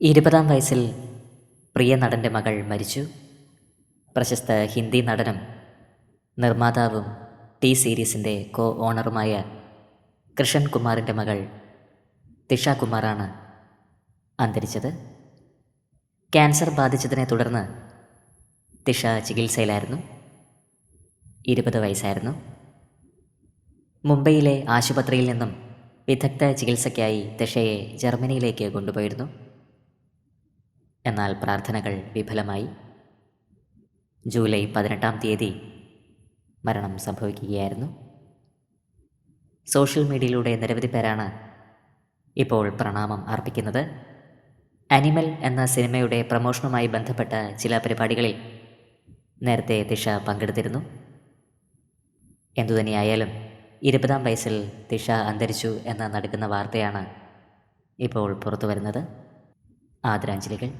ഇരുപതാം വയസ്സിൽ പ്രിയ നടന്റെ മകൾ മരിച്ചു. പ്രശസ്ത ഹിന്ദി നടനും നിർമ്മാതാവും ടി സീരീസിന്റെ കോ ഓണറുമായ കൃഷൻ കുമാറിന്റെ മകൾ തിഷ കുമാറാണ് അന്തരിച്ചത്. ക്യാൻസർ ബാധിച്ചതിനെ തുടർന്ന് തിഷ ചികിത്സയിലായിരുന്നു. ഇരുപത് വയസ്സായിരുന്നു. മുംബൈയിലെ ആശുപത്രിയിൽ നിന്നും വിദഗ്ധ ചികിത്സയ്ക്കായി തിഷയെ ജർമ്മനിയിലേക്ക് കൊണ്ടുപോയിരുന്നു. എന്നാൽ പ്രാർത്ഥനകൾ വിഫലമായി. ജൂലൈ പതിനെട്ടാം തീയതി മരണം സംഭവിക്കുകയായിരുന്നു. സോഷ്യൽ മീഡിയയിലൂടെ നിരവധി പേരാണ് ഇപ്പോൾ പ്രണാമം അർപ്പിക്കുന്നത്. അനിമൽ എന്ന സിനിമയുടെ പ്രമോഷനുമായി ബന്ധപ്പെട്ട ചില പരിപാടികളിൽ നേരത്തെ തിഷ പങ്കെടുത്തിരുന്നു. എന്തുതന്നെയായാലും ഇരുപതാം വയസ്സിൽ തിഷ അന്തരിച്ചു എന്ന നടക്കുന്ന വാർത്തയാണ് ഇപ്പോൾ പുറത്തു വരുന്നത് ആദരാഞ്ജലികൾ.